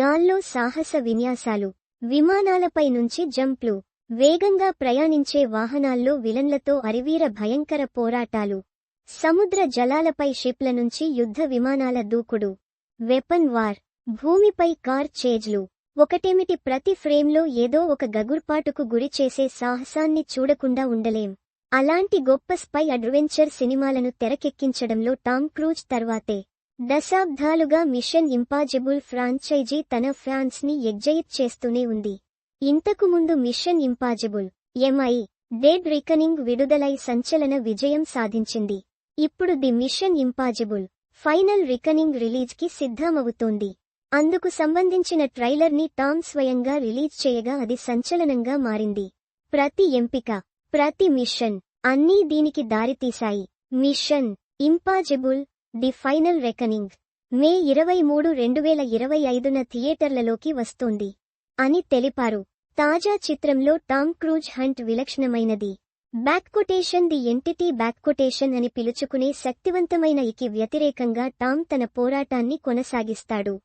గాల్లో సాహస విన్యాసాలు. విమానాలపై నుంచి జంప్లు. వేగంగా ప్రయాణించే వాహనాల్లో విలన్లతో అరివీర భయంకర పోరాటాలు. సముద్ర జలాలపై షిప్ల నుంచి యుద్ధ విమానాల దూకుడు. Weapon war. భూమిపై కార్ చేజ్లు. ఒకటేమిటి ప్రతి ఫ్రేమ్లో ఏదో ఒక గగుర్పాటుకు గురిచేసే సాహసాన్ని చూడకుండా ఉండలేం. అలాంటి గొప్ప స్పై అడ్వెంచర్ సినిమాలను తెరకెక్కించడంలో టామ్ క్రూజ్ తర్వాతే. దశాబ్దాలుగా మిషన్ ఇంపాజిబుల్ ఫ్రాంచైజీ తన ఫ్యాన్స్ని ఎగ్జయిట్ చేస్తూనే ఉంది. ఇంతకు ముందు mission impossible MI dead reckoning విడుదలై సంచలన విజయం సాధించింది. ఇప్పుడు the mission impossible final reckoning రిలీజ్కి సిద్ధమవుతోంది. అందుకు సంబంధించిన ట్రైలర్ని టామ్ స్వయంగా రిలీజ్ చేయగా అది సంచలనంగా మారింది. ప్రతి ఎంపిక ప్రతి మిషన్ అన్నీ దీనికి దారితీశాయి. Mission impossible the final reckoning. May ఇరవై మూడు రెండు వేల ఇరవై ఐదున థియేటర్లలోకి వస్తోంది. అని తెలిపారు. తాజా చిత్రంలో టామ్ క్రూజ్ హంట్ విలక్షణమైనది. బ్యాక్కొటేషన్ ది ఎంటిటీ బ్యాక్కొటేషన్ అని పిలుచుకునే శక్తివంతమైన ఇకి వ్యతిరేకంగా టామ్ తన పోరాటాన్ని కొనసాగిస్తాడు.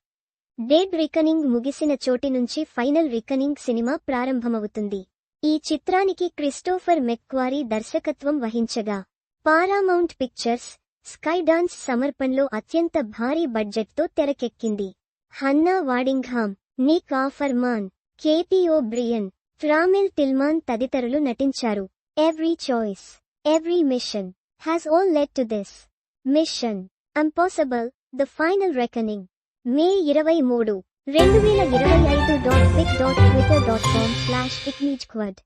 డెడ్ రికనింగ్ ముగిసిన చోటి నుంచి ఫైనల్ రికనింగ్ సినిమా ప్రారంభమవుతుంది. ఈ చిత్రానికి క్రిస్టోఫర్ మెక్వారీ దర్శకత్వం వహించగా. పారామౌంట్ పిక్చర్స్ స్కైడాన్స్ సమర్పణలో అత్యంత భారీ బడ్జెట్తో తెరకెక్కింది. Hannah Waddingham Nick Offerman Katy O'Brien ఫ్రామిల్ టిల్మాన్ తదితరులు నటించారు. Every choice every mission has all led to this mission. Impossible the final reckoning. May ఇరవై మూడు రెండు వేల ఇరవై ఐదు dot pic dot Twitter dot com slash ఇక్నీజ్ క్వడ్.